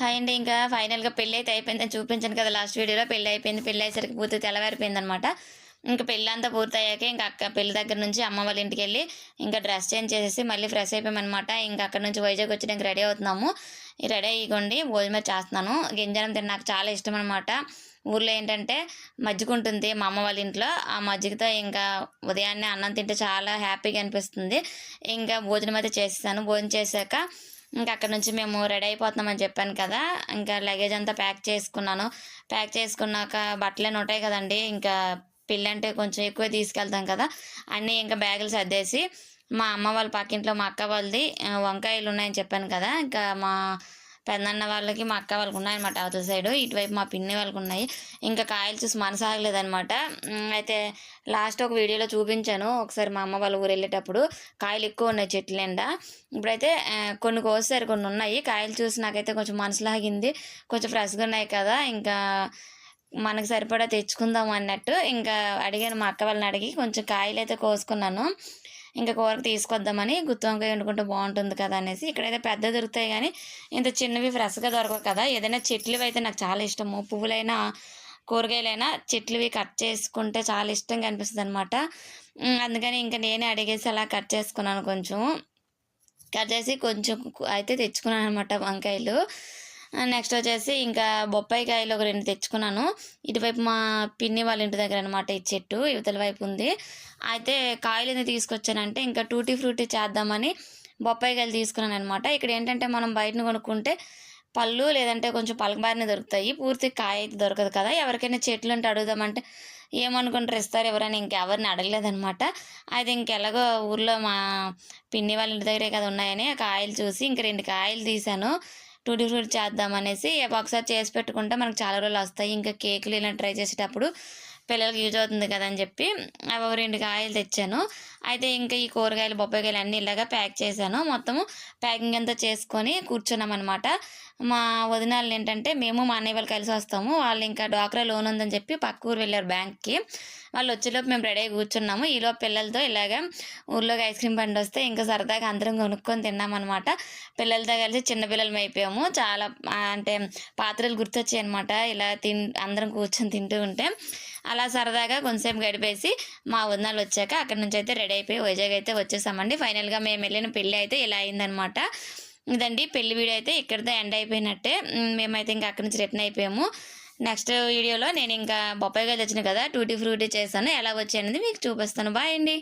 Hi అండి ఇంకా ఫైనల్గా పెళ్ళి అయితే అయిపోయిందని చూపించాను కదా లాస్ట్ వీడియోలో. పెళ్ళి అయిపోయింది పెళ్ళి అయ్యేసరికి పూర్తి తెల్లవారిపోయింది అనమాట ఇంకా పెళ్ళి అంతా పూర్తయ్యాక ఇంకా అక్క పెళ్ళి దగ్గర నుంచి అమ్మ వాళ్ళ ఇంటికి వెళ్ళి ఇంకా డ్రెస్ చేంజ్ చేసేసి మళ్ళీ ఫ్రెష్ అయిపోయామన్నమాట ఇంకా అక్కడ నుంచి వైజాగ్ వచ్చి ఇంకా రెడీ అవుతున్నాము. రెడీ అయ్యకండి భోజనం చేస్తున్నాను. గింజనం తిన్న నాకు చాలా ఇష్టం అనమాట ఊర్లో ఏంటంటే మజ్జిగ ఉంటుంది మా అమ్మ వాళ్ళ ఇంట్లో. ఆ మజ్జిగతో ఇంకా ఉదయాన్నే అన్నం తింటే చాలా హ్యాపీగా అనిపిస్తుంది. ఇంకా భోజనం అయితే చేసేసాను. భోజనం చేశాక ఇంకా అక్కడ నుంచి మేము రెడీ అయిపోతున్నామని చెప్పాను కదా. ఇంకా లగేజ్ అంతా ప్యాక్ చేసుకున్నాను. ప్యాక్ చేసుకున్నాక బట్టలేని ఉంటాయి కదండి. ఇంకా పిల్లంటే అంటే కొంచెం ఎక్కువ తీసుకెళ్తాం కదా. అన్నీ ఇంకా బ్యాగులు సర్దేసి మా అమ్మ వాళ్ళ పక్కింట్లో మా అక్క వాళ్ళది వంకాయలు ఉన్నాయని చెప్పాను కదా. ఇంకా మా పెద్దన్న వాళ్ళకి మా అక్క వాళ్ళకి ఉన్నాయన్నమాట అవతల సైడ్ ఇటువైపు మా పిన్ని వాళ్ళకి ఉన్నాయి. ఇంకా కాయలు చూసి మనసు అయితే లాస్ట్ ఒక వీడియోలో చూపించాను. ఒకసారి మా అమ్మ వాళ్ళ ఊరు వెళ్ళేటప్పుడు కాయలు ఎక్కువ ఉన్నాయి చెట్ల నిండా. ఇప్పుడైతే కొన్ని కోసారు కొన్ని ఉన్నాయి. కాయలు చూసి నాకైతే కొంచెం మనసు లాగింది. కొంచెం ఫ్రెష్గా ఉన్నాయి కదా. ఇంకా మనకు సరిపడా తెచ్చుకుందాం అన్నట్టు ఇంకా అడిగాను మా అక్క వాళ్ళని అడిగి కొంచెం కాయలు అయితే కోసుకున్నాను. ఇంకా కూరకు తీసుకొద్దామని గుత్తి వంకాయ వండుకుంటే బాగుంటుంది కదా అనేసి ఇక్కడైతే పెద్ద దొరుకుతాయి కానీ ఇంత చిన్నవి ఫ్రెష్గా దొరకవు కదా. ఏదైనా చెట్లు అయితే నాకు చాలా ఇష్టము. పువ్వులైనా కూరగాయలైనా చెట్లువి కట్ చేసుకుంటే చాలా ఇష్టంగా అనిపిస్తుంది అనమాట అందుకని ఇంకా నేనే అడిగేసి అలా కట్ చేసుకున్నాను కొంచెం. కట్ చేసి కొంచెం అయితే తెచ్చుకున్నాను అనమాట వంకాయలు. నెక్స్ట్ వచ్చేసి ఇంకా బొప్పాయి కాయలు ఒక రెండు తెచ్చుకున్నాను. ఇటువైపు మా పిన్ని వాళ్ళ ఇంటి దగ్గర అనమాట ఈ చెట్టు యువతల వైపు ఉంది. అయితే కాయలు ఎందుకు తీసుకొచ్చానంటే ఇంకా టూటీ ఫ్రూటీ చేద్దామని బొప్పాయి కాయలు తీసుకున్నాను అనమాట ఇక్కడ ఏంటంటే మనం బయటను కొనుక్కుంటే పళ్ళు లేదంటే కొంచెం పలకబారిన దొరుకుతాయి. పూర్తి కాయ అయితే దొరకదు కదా. ఎవరికైనా చెట్లు ఉంటే అడుగుదామంటే ఏమనుకుంటారు ఇస్తారు? ఎవరైనా ఇంకెవరిని అడగలేదనమాట అయితే ఇంకెలాగో ఊర్లో మా పిన్ని వాళ్ళ ఇంటి దగ్గరే కదా ఉన్నాయని ఆ కాయలు చూసి ఇంక రెండు కాయలు తీసాను టూటీ ఫ్రూట్ చేద్దామనేసి ఒకసారి చేసి పెట్టుకుంటే మనకు చాలా రోజులు వస్తాయి. ఇంకా కేకులు ఇలా ట్రై చేసేటప్పుడు పిల్లలకి యూజ్ అవుతుంది కదా అని చెప్పి అవి రెండు కాయలు తెచ్చాను. అయితే ఇంకా ఈ కూరగాయలు బొబ్బాయికాయలు అన్నీ ఇలాగా ప్యాక్ చేశాను. మొత్తము ప్యాకింగ్ అంతా చేసుకొని కూర్చున్నాం అనమాట మా వదినాలు ఏంటంటే మేము మా అన్నయ్య వాళ్ళు కలిసి వస్తాము. వాళ్ళు ఇంకా డ్వాక్రా లోన్ ఉందని చెప్పి పక్క ఊరు వెళ్ళారు బ్యాంక్కి. వాళ్ళు వచ్చేలోపు మేము రెడీ అయి కూర్చున్నాము. ఈలోపు పిల్లలతో ఇలాగ ఊర్లోకి ఐస్ క్రీమ్ బండి వస్తే ఇంకా సరదాగా అందరం కొనుక్కొని తిన్నామన్నమాట పిల్లలతో కలిసి చిన్న పిల్లలం అయిపోయాము. చాలా అంటే పాత్రలు గుర్తొచ్చాయి అనమాట ఇలా తిన్ అందరం కూర్చొని తింటూ ఉంటే. అలా సరదాగా కొంతసేపు గడిపేసి మా వదినాలు వచ్చాక అక్కడి నుంచి అయితే రెడీ అయిపోయి వైజాగ్ అయితే వచ్చేసామండి ఫైనల్గా మేము వెళ్ళిన పెళ్ళి అయితే ఇలా అయిందనమాట ఇదండి పెళ్ళి వీడియో అయితే ఇక్కడితో ఎండ్ అయిపోయినట్టే. మేమైతే ఇంకా అక్కడి నుంచి రిటర్న్ అయిపోయాము. నెక్స్ట్ వీడియోలో నేను ఇంకా బొప్పాయిగా తెచ్చిన కదా టూటీ ఫ్రూటీ చేశాను. ఎలా వచ్చాయనేది మీకు చూపిస్తాను. బాయ్ అండి.